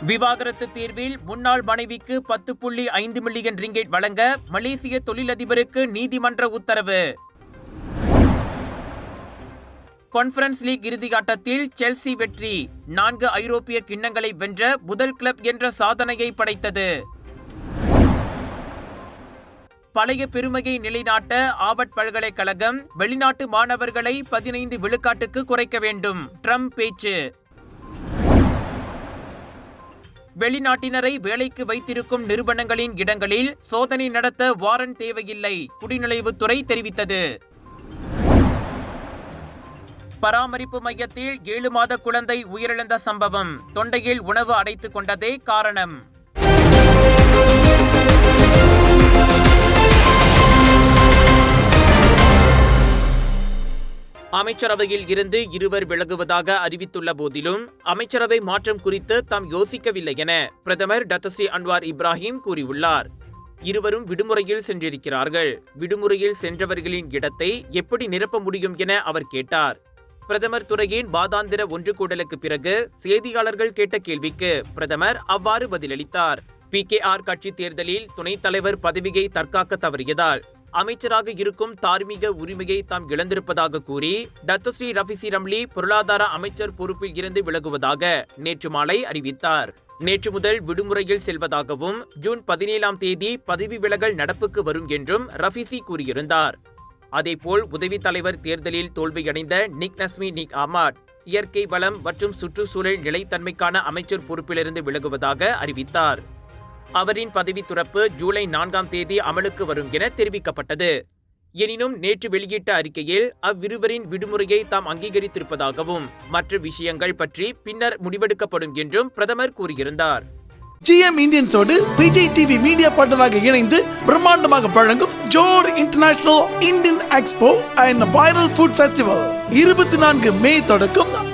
விவாகரத்து தீர்வில் முன்னாள் மனைவிக்கு பத்து புள்ளி ஐந்து மில்லியன் ரிங்கேட் வழங்க மலேசிய தொழிலதிபருக்கு நீதிமன்ற உத்தரவு. கான்ஃபரன்ஸ் லீக் இறுதியாட்டத்தில் செல்சி வெற்றி. நான்கு ஐரோப்பிய கிண்ணங்களை வென்ற முதல் கிளப் என்ற சாதனையை படைத்தது. பழைய பெருமையை நிலைநாட்ட ஆவட் பல்கலைக்கழகம் வெளிநாட்டு மாணவர்களை பதினைந்து விழுக்காட்டுக்கு குறைக்க வேண்டும். ட்ரம்ப் பேச்சு. வெளிநாட்டினரை வேலைக்கு வைத்திருக்கும் நிறுவனங்களின் இடங்களில் சோதனை நடத்த வாரண்ட் தேவையில்லை குடிநுழைவுத்துறை தெரிவித்தது. பராமரிப்பு மையத்தில் ஏழு மாத குழந்தை உயிரிழந்த சம்பவம் தொண்டையில் உணவு அடைத்துக் கொண்டதே காரணம். அமைச்சரவையில் இருந்து இருவர் விலகுவதாக அறிவித்துள்ள போதிலும் அமைச்சரவை மாற்றம் குறித்து தாம் யோசிக்கவில்லை என பிரதமர் டத்தஸ்ரீ அன்வார் இப்ராஹிம் கூறியுள்ளார். இருவரும் விடுமுறையில் சென்றிருக்கிறார்கள். விடுமுறையில் சென்றவர்களின் இடத்தை எப்படி நிரப்ப முடியும் என அவர் கேட்டார். பிரதமர் துறையின் வாதாந்திர ஒன்று கூடலுக்கு பிறகு செய்தியாளர்கள் கேட்ட கேள்விக்கு பிரதமர் அவ்வாறு பதிலளித்தார். பி கே ஆர் கட்சி தேர்தலில் துணைத் தலைவர் பதவியை தற்காக்க தவறியதால் அமைச்சராக இருக்கும் தார்மீக உரிமையை தாம் இழந்திருப்பதாக கூறி டத்தஸ்ரீ ரஃபிசி ரம்லி பொருளாதார அமைச்சர் பொறுப்பில் இருந்து விலகுவதாக நேற்று மாலை அறிவித்தார். நேற்று முதல் விடுமுறையில் செல்வதாகவும் ஜூன் பதினேழாம் தேதி பதவி விலகல் நடப்புக்கு வரும் என்றும் ரஃபிசி கூறியிருந்தார். அதேபோல் உதவி தலைவர் தேர்தலில் தோல்வியடைந்த நிக் நஸ்மி நிக் ஆமாட் இயற்கை வளம் மற்றும் சுற்றுச்சூழல் நிலைத்தன்மைக்கான அமைச்சர் பொறுப்பிலிருந்து விலகுவதாக அறிவித்தார். அவரின் பதவி துறப்பு ஜூலை நான்காம் தேதி அமலுக்கு வரும் என தெரிவிக்கப்பட்டது. எனினும் நேற்று வெளியிட்ட அறிக்கையில் அவ்விருவரின் விடுமுறையை தாம் அங்கீகரித்திருப்பதாகவும் மற்ற விஷயங்கள் பற்றி பின்னர் முடிவெடுக்கப்படும் என்றும் பிரதமர் கூறியிருந்தார். ஜிஎம் இந்தியன்ஸோடு விஜய் டிவி மீடியா பார்ட்னராக இணைந்து பிரம்மாண்டமாக வழங்கும் Johor international Indian expo and viral food festival இருபத்தி நான்கு மே தொடக்கம்.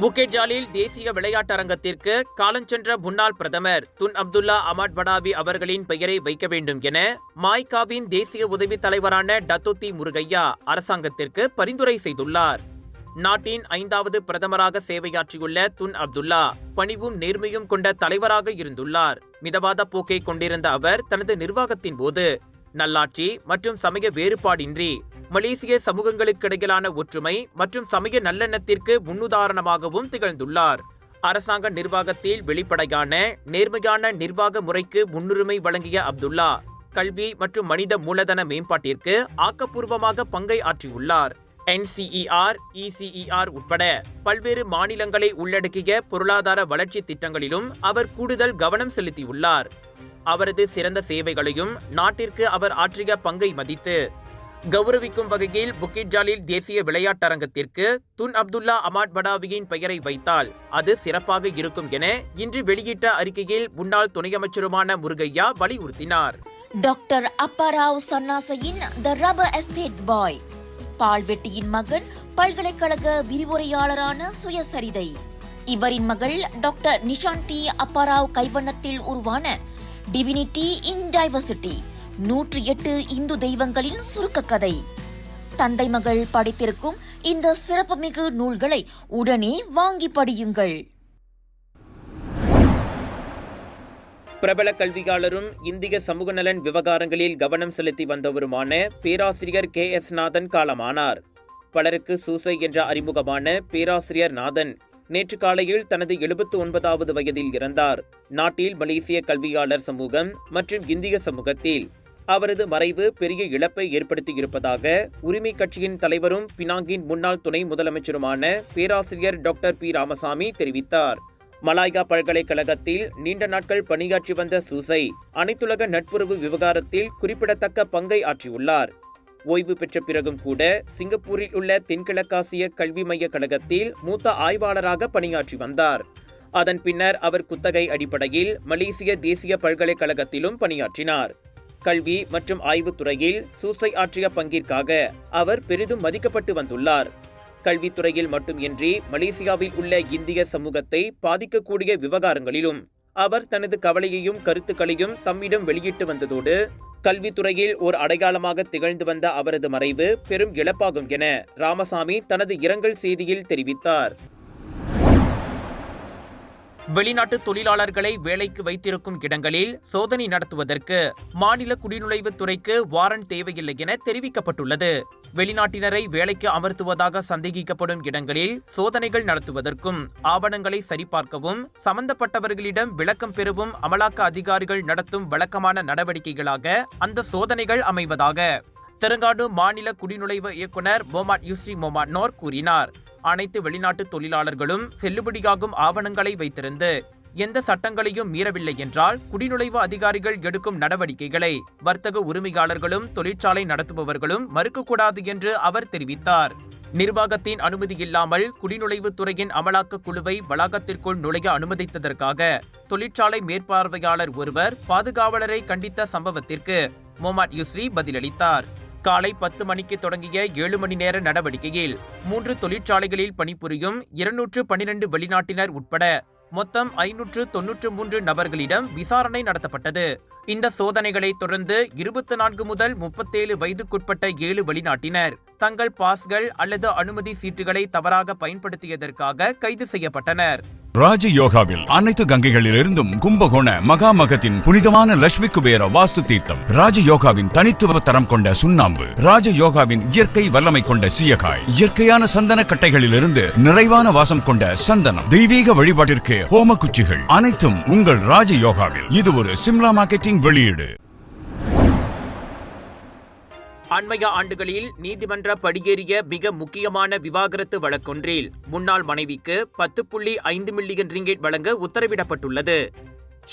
புக்கெட் தேசிய விளையாட்டரங்கத்திற்கு காலஞ்சென்ற முன்னாள் பிரதமர் துன் அப்துல்லா அமாட் படாபி அவர்களின் பெயரை வைக்க வேண்டும் என மாய்காவின் தேசிய உதவி தலைவரான டத்தோத்தி முருகையா அரசாங்கத்திற்கு பரிந்துரை செய்துள்ளார். நாட்டின் ஐந்தாவது பிரதமராக சேவையாற்றியுள்ள துன் அப்துல்லா பணிவும் நேர்மையும் கொண்ட தலைவராக இருந்துள்ளார். மிதவாத போக்கை கொண்டிருந்த அவர் தனது நிர்வாகத்தின் போது நல்லாட்சி மற்றும் சமய வேறுபாடின்றி மலேசிய சமூகங்களுக்கிடையிலான ஒற்றுமை மற்றும் சமய நல்லெண்ணத்திற்கு முன்னுதாரணமாகவும் திகழ்ந்துள்ளார். அரசாங்க நிர்வாகத்தில் வெளிப்படையான நேர்மையான நிர்வாக முறைக்கு முன்னுரிமை வழங்கிய அப்துல்லா கல்வி மற்றும் மனித மூலதன மேம்பாட்டிற்கு ஆக்கப்பூர்வமாக பங்கை ஆற்றியுள்ளார். என்சிஇஆர் இசிஇஆர் உட்பட பல்வேறு மாநிலங்களை உள்ளடக்கிய பொருளாதார வளர்ச்சி திட்டங்களிலும் அவர் கூடுதல் கவனம் செலுத்தியுள்ளார். அவரது சிறந்த சேவைகளையும் நாட்டிற்கு அவர் ஆற்றிய பங்கை மதித்து கௌரவிக்கும் வகையில் புக்கிட் ஜாலில் தேசிய விளையாட்டரங்கத்திற்கு துன் அப்துல்லா அமாட் படாவியின் பெயரை வைத்தால் அது சிறப்பாக இருக்கும் என இன்று வெளியிட்ட அறிக்கையில் முன்னாள் துணையமைச்சருமான முருகையா வலியுறுத்தினார். டாக்டர் அப்பாராவ் சன்னாசையின் த ரப்பர் எஸ்டேட் பாய். பால்வெட்டியின் மகன் பல்கலைக்கழக விரிவுரையாளரான சுயசரிதை. இவரின் மகள் டாக்டர் நிஷாந்தி அப்பாராவ் கைவண்ணத்தில் உருவான டிவினிட்டி இன் டைவர்சிட்டி. நூற்றி எட்டு இந்து தெய்வங்களின் சுருக்க கதை. தந்தை மகள் படித்திருக்கும் இந்த சிறப்புமிகு நூல்களை உடனே வாங்கி படியுங்கள். பிரபல கல்வியாளரும் இந்திய சமூக நலன் விவகாரங்களில் கவனம் செலுத்தி வந்தவருமான பேராசிரியர் கே எஸ் நாதன் காலமானார். பலருக்கு சூசை என்ற அறிமுகமான பேராசிரியர் நாதன் நேற்று காலையில் தனது எழுபத்து ஒன்பதாவது வயதில் இறந்தார். நாட்டில் மலேசிய கல்வியாளர் சமூகம் மற்றும் இந்திய சமூகத்தில் அவரது மறைவு பெரிய இழப்பை ஏற்படுத்தியிருப்பதாக உரிமை கட்சியின் தலைவரும் பினாங்கின் முன்னாள் துணை முதலமைச்சருமான பேராசிரியர் டாக்டர் பி. ராமசாமி தெரிவித்தார். மலாயா பல்கலைக்கழகத்தில் நீண்ட நாட்கள் பணியாற்றி வந்த சூசை அனைத்துலக நட்புறவு விவகாரத்தில் குறிப்பிடத்தக்க பங்கை ஆற்றியுள்ளார். ஓய்வு பெற்ற பிறகும் கூட சிங்கப்பூரில் உள்ள தென்கிழக்காசிய கல்வி மைய கழகத்தில் மூத்த ஆய்வாளராக பணியாற்றி வந்தார். அதன் பின்னர் அவர் குத்தகை அடிப்படையில் மலேசிய தேசிய பல்கலைக்கழகத்திலும் பணியாற்றினார். கல்வி மற்றும் ஆய்வுத் துறையில் சூசை ஆற்றிய பங்கிற்காக அவர் பெரிதும் மதிக்கப்பட்டு வந்துள்ளார். கல்வித்துறையில் மட்டுமின்றி மலேசியாவில் உள்ள இந்திய சமூகத்தை பாதிக்கக்கூடிய விவகாரங்களிலும் அவர் தனது கவலையையும் கருத்துக்களையும் தம்மிடம் வெளியிட்டு வந்ததோடு கல்வித்துறையில் ஓர் அடையாளமாக திகழ்ந்து வந்த அவரது மறைவு பெரும் இழப்பாகும் என ராமசாமி தனது இரங்கல் செய்தியில் தெரிவித்தார். வெளிநாட்டு தொழிலாளர்களை வேலைக்கு வைத்திருக்கும் இடங்களில் சோதனை நடத்துவதற்கு மாநில குடிநுழைவுத் துறைக்கு வாரண்ட் தேவையில்லை என தெரிவிக்கப்பட்டுள்ளது. வெளிநாட்டினரை வேலைக்கு அமர்த்துவதாக சந்தேகிக்கப்படும் இடங்களில் சோதனைகள் நடத்துவதற்கும் ஆவணங்களை சரிபார்க்கவும் சம்பந்தப்பட்டவர்களிடம் விளக்கம் பெறவும் அமலாக்க அதிகாரிகள் நடத்தும் வழக்கமான நடவடிக்கைகளாக அந்த சோதனைகள் அமைவதாக தெலுங்கானா மாநில குடிநுழைவு இயக்குனர் மொமாட் யூஸ்ரி மொமாட் நோர் கூறினார். அனைத்து வெளிநாட்டு தொழிலாளர்களும் செல்லுபடியாகும் ஆவணங்களை வைத்திருந்து எந்த சட்டங்களையும் மீறவில்லை என்றால் குடிநுழைவு அதிகாரிகள் எடுக்கும் நடவடிக்கைகளை வர்த்தக உரிமையாளர்களும் தொழிற்சாலை நடத்துபவர்களும் மறுக்கக்கூடாது என்று அவர் தெரிவித்தார். நிர்வாகத்தின் அனுமதி இல்லாமல் குடிநுழைவுத் துறையின் அமலாக்க குழுவை வளாகத்திற்குள் நுழைய அனுமதித்ததற்காக தொழிற்சாலை மேற்பார்வையாளர் ஒருவர் பாதுகாவலரை கண்டித்த சம்பவத்திற்கு மொமாட் யுஸ்ரி பதிலளித்தார். காலை பத்து மணிக்கு தொடங்கிய ஏழு மணி நேர நடவடிக்கையில் மூன்று தொழிற்சாலைகளில் பணிபுரியும் இருநூற்று பனிரெண்டு வெளிநாட்டினர் உட்பட மொத்தம் ஐநூற்று தொன்னூற்று மூன்று நபர்களிடம் விசாரணை நடத்தப்பட்டது. இந்த சோதனைகளை தொடர்ந்து இருபத்தி நான்கு முதல் முப்பத்தேழு வயதுக்குட்பட்ட ஏழு வெளிநாட்டினர் தங்கள் பாஸ்கள் அல்லது அனுமதி சீட்டுகளை தவறாக பயன்படுத்தியதற்காக கைது செய்யப்பட்டனர். ராஜ யோகாவில் அனைத்து கங்கைகளிலிருந்தும் கும்பகோண மகாமகத்தின் புனிதமான லட்சுமி குபேர வாஸ்து தீர்த்தம். ராஜ யோகாவின் தனித்துவ தரம் கொண்ட சுண்ணாம்பு ராஜ யோகாவின் இயற்கை வல்லமை கொண்ட சீயக்காய் இயற்கையான சந்தன கட்டைகளிலிருந்து நிறைவான வாசம் கொண்ட சந்தனம். தெய்வீக வழிபாட்டிற்கு ஹோம குச்சிகள் அனைத்தும் உங்கள் ராஜ யோகாவில் இது ஒரு சிம்லா மார்க்கெட்டிங் வெளியீடு. அண்மைய ஆண்டுகளில் நீதிமன்ற படியேறிய மிக முக்கியமான விவாகரத்து வழக்கொன்றில் முன்னாள் மனைவிக்கு பத்து புள்ளி ஐந்து மில்லியன் ரிங்கெட் வழங்க உத்தரவிடப்பட்டுள்ளது.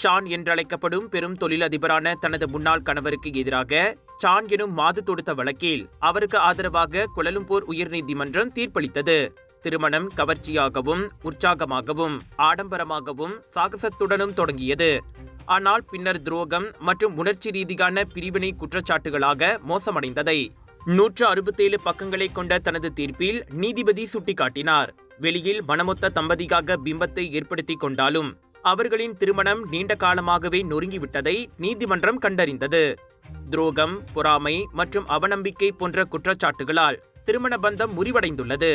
ஷான் என்றழைக்கப்படும் பெரும் தொழிலதிபரான தனது முன்னாள் கணவருக்கு எதிராக சான் எனும் மாது தொடுத்த வழக்கில் அவருக்கு ஆதரவாக குலலும்பூர் உயர்நீதிமன்றம் தீர்ப்பளித்தது. திருமணம் கவர்ச்சியாகவும் உற்சாகமாகவும் ஆடம்பரமாகவும் சாகசத்துடனும் தொடங்கியது. ஆனால் பின்னர் துரோகம் மற்றும் உணர்ச்சி ரீதியான பிரிவினை குற்றச்சாட்டுகளாக மோசமடைந்ததை. நூற்று அறுபத்தேழு பக்கங்களை கொண்ட தனது தீர்ப்பில் நீதிபதி சுட்டிக்காட்டினார். வெளியில் மனமொத்த தம்பதியாக பிம்பத்தை ஏற்படுத்திக் கொண்டாலும் அவர்களின் திருமணம் நீண்ட காலமாகவே நொறுங்கிவிட்டதை நீதிமன்றம் கண்டறிந்தது. துரோகம் பொறாமை மற்றும் அவநம்பிக்கை போன்ற குற்றச்சாட்டுகளால் திருமண பந்தம் முறிவடைந்துள்ளது.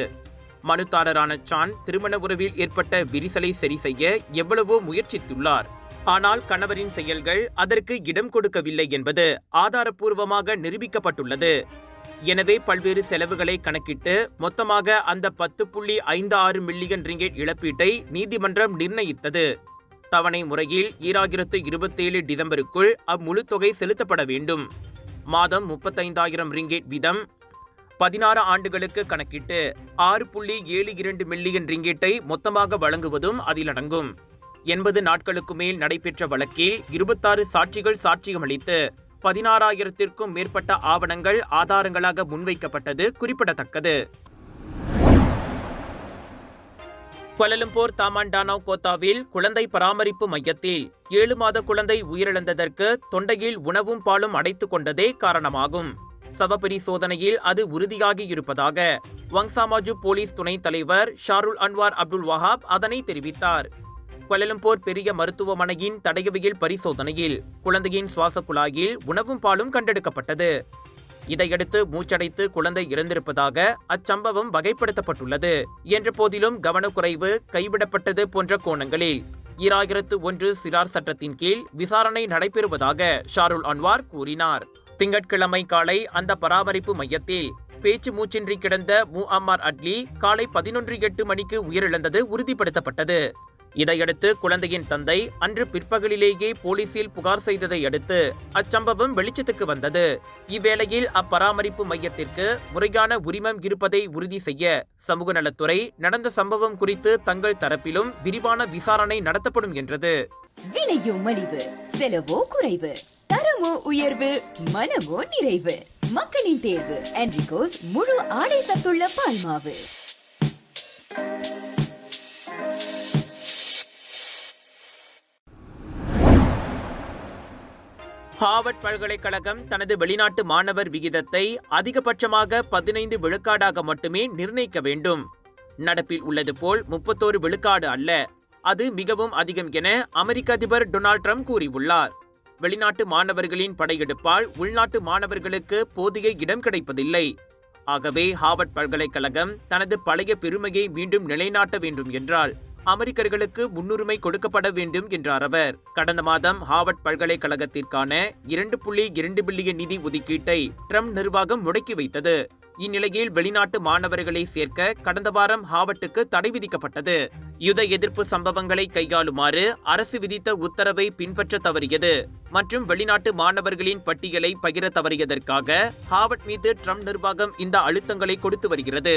மனுதாரரான சான் திருமண உறவில் ஏற்பட்ட விரிசலை சரி செய்ய எவ்வளவோ முயற்சித்துள்ளார். ஆனால் கணவரின் செயல்கள் அதற்கு இடம் கொடுக்கவில்லை என்பது ஆதாரப்பூர்வமாக நிரூபிக்கப்பட்டுள்ளது. எனவே பல்வேறு செலவுகளை கணக்கிட்டு மொத்தமாக அந்த பத்து புள்ளி ஐந்து ஆறு மில்லியன் ரிங்கெட் இழப்பீட்டை நீதிமன்றம் நிர்ணயித்தது. தவணை முறையில் ஈராயிரத்து இருபத்தேழு டிசம்பருக்குள் அம்முழு தொகை செலுத்தப்பட வேண்டும். மாதம் முப்பத்தைந்தாயிரம் ரிங்கெட் வீதம் பதினாறு ஆண்டுகளுக்கு கணக்கிட்டு ஆறு புள்ளி ஏழு இரண்டு மில்லியன் ரிங்கெட்டை மொத்தமாக வழங்குவதும் அதில் அடங்கும். எண்பது நாட்களுக்கு மேல் நடைபெற்ற வழக்கில் இருபத்தாறு சாட்சிகள் சாட்சியமளித்து பதினாறாயிரத்திற்கும் மேற்பட்ட ஆவணங்கள் ஆதாரங்களாக முன்வைக்கப்பட்டது குறிப்பிடத்தக்கது. கொலலம்பூர் தாமாண்டானோ கோத்தாவில் குழந்தை பராமரிப்பு மையத்தில் ஏழு மாத குழந்தை உயிரிழந்ததற்கு தொண்டையில் உணவும் பாலும் அடைத்துக் கொண்டதே காரணமாகும். சவபரிசோதனையில் அது உறுதியாகி இருப்பதாக வங்சாமாஜு போலீஸ் துணைத் தலைவர் ஷாருல் அன்வார் அப்துல் வஹாப் அதனை தெரிவித்தார். கொலலம்பூர் பெரிய மருத்துவமனையின் தடயவியல் பரிசோதனையில் குழந்தையின் சுவாச குழாயில் உணவும் பாலும் கண்டெடுக்கப்பட்டது. இதையடுத்து மூச்சடைத்து குழந்தை இறந்திருப்பதாக அச்சம்பவம் வகைப்படுத்தப்பட்டுள்ளது. என்ற போதிலும் கவனக்குறைவு கைவிடப்பட்டது போன்ற கோணங்களில் ஈராயிரத்து ஒன்று சிறார் சட்டத்தின் கீழ் விசாரணை நடைபெறுவதாக ஷாருல் அன்வார் கூறினார். திங்கட்கிழமை காலை அந்த பராமரிப்பு மையத்தில் பேச்சு மூச்சின்றி கிடந்த மு அம்மார் அட்லி காலை பதினொன்று எட்டு மணிக்கு உயிரிழந்தது உறுதிப்படுத்தப்பட்டது. இதையடுத்து குழந்தையின் தந்தை அன்று பிற்பகலிலேயே போலீசில் புகார் செய்ததை அடுத்து அச்சம்பவம் வெளிச்சத்துக்கு வந்தது. இவ்வேளையில் அப்பராமரிப்பு மையத்திற்கு முறையான உரிமம் இருப்பதை உறுதி செய்ய சமூக நலத்துறை நடந்த சம்பவம் குறித்து தங்கள் தரப்பிலும் விரிவான விசாரணை நடத்தப்படும் என்றது. விலையோ மலிவு செலவோ குறைவு. தரமோ உயர்வு மனமோ நிறைவு. மக்களின் தேர்வு என்ரிகோஸ் முழு ஆடை சத்துள்ள பால்மாவு ஹார்வர்ட் பல்கலைக்கழகம் தனது வெளிநாட்டு மாணவர் விகிதத்தை அதிகபட்சமாக பதினைந்து விழுக்காடாக மட்டுமே நிர்ணயிக்க வேண்டும். நடப்பில் உள்ளது போல் முப்பத்தோரு விழுக்காடு அல்ல. அது மிகவும் அதிகம் என அமெரிக்க அதிபர் டொனால்ட் ட்ரம்ப் கூறியுள்ளார். வெளிநாட்டு மாணவர்களின் படையெடுப்பால் உள்நாட்டு மாணவர்களுக்கு போதிய இடம் கிடைப்பதில்லை. ஆகவே ஹார்வர்ட் பல்கலைக்கழகம் தனது பழைய பெருமையை மீண்டும் நிலைநாட்ட வேண்டும் என்றால் அமெரிக்கர்களுக்கு முன்னுரிமை கொடுக்கப்பட வேண்டும் என்றார் அவர். கடந்த மாதம் ஹார்வர்ட் பல்கலைக்கழகத்திற்கான இரண்டு புள்ளி இரண்டு பில்லியன் நிதி ஒதுக்கீட்டை ட்ரம்ப் நிர்வாகம் முடக்கி வைத்தது. இந்நிலையில் வெளிநாட்டு மாணவர்களை சேர்க்க கடந்த வாரம் ஹாவர்டுக்கு தடை விதிக்கப்பட்டது. யுத எதிர்ப்பு சம்பவங்களை கையாளுமாறு அரசு விதித்த உத்தரவை பின்பற்ற தவறியது மற்றும் வெளிநாட்டு மாணவர்களின் பட்டியலை பகிர தவறியதற்காக ஹாவர்ட் மீது ட்ரம்ப் நிர்வாகம் இந்த அழுத்தங்களை கொடுத்து வருகிறது.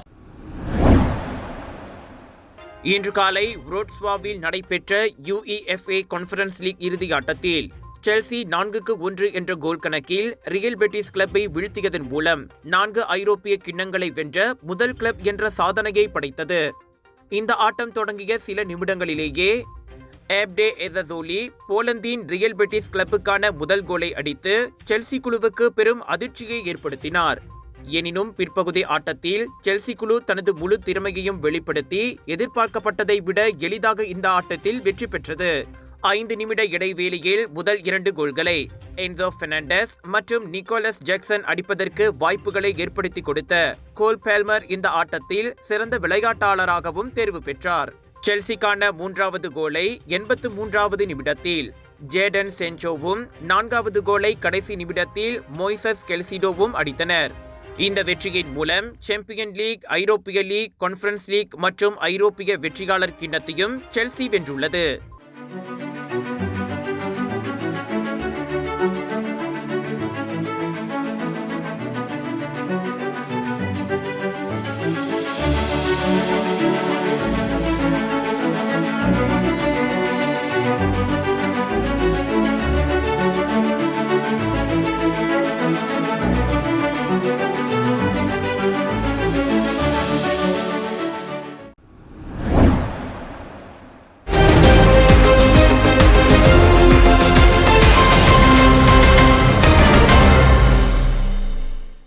இன்று காலை ரோட்ஸ்வாவில் நடைபெற்ற யுஇஎஃப்ஏ கான்ஃபரன்ஸ் லீக் இறுதி ஆட்டத்தில் செல்சி நான்குக்கு ஒன்று என்ற கோல் கணக்கில் ரியல் பெட்டிஸ் கிளப்பை வீழ்த்தியதன் மூலம் நான்கு ஐரோப்பிய கிண்ணங்களை வென்ற முதல் கிளப் என்ற சாதனையை படைத்தது. இந்த ஆட்டம் தொடங்கிய சில நிமிடங்களிலேயே ஏப்டே எசசோலி போலந்தின் ரியல் பெட்டிஸ் கிளப்புக்கான முதல் கோலை அடித்து செல்சி குழுவுக்கு பெரும் அதிர்ச்சியை ஏற்படுத்தினார். எனினும் பிற்பகுதி ஆட்டத்தில் செல்சி குழு தனது முழு திறமையையும் வெளிப்படுத்தி எதிர்பார்க்கப்பட்டதை விட எளிதாக இந்த ஆட்டத்தில் வெற்றி பெற்றது. ஐந்து நிமிட இடைவேளையில் முதல் இரண்டு கோல்களை என்சோ பெர்னாண்டஸ் மற்றும் நிக்கோலஸ் ஜாக்சன் அடிப்பதற்கு வாய்ப்புகளை ஏற்படுத்தி கொடுத்த கோல் பேல்மர் இந்த ஆட்டத்தில் சிறந்த விளையாட்டாளராகவும் தேர்வு பெற்றார். செல்சிக்கான மூன்றாவது கோலை எண்பத்து மூன்றாவது நிமிடத்தில் ஜேடன் சென்சோவும் நான்காவது கோலை கடைசி நிமிடத்தில் மொய்சஸ் கெல்சிடோவும் அடித்தனர். இந்த வெற்றியின் மூலம் சாம்பியன் லீக் ஐரோப்பிய லீக் கான்ஃபரன்ஸ் லீக் மற்றும் ஐரோப்பிய வெற்றியாளர் கிண்ணத்தையும் செல்சி வென்றுள்ளது.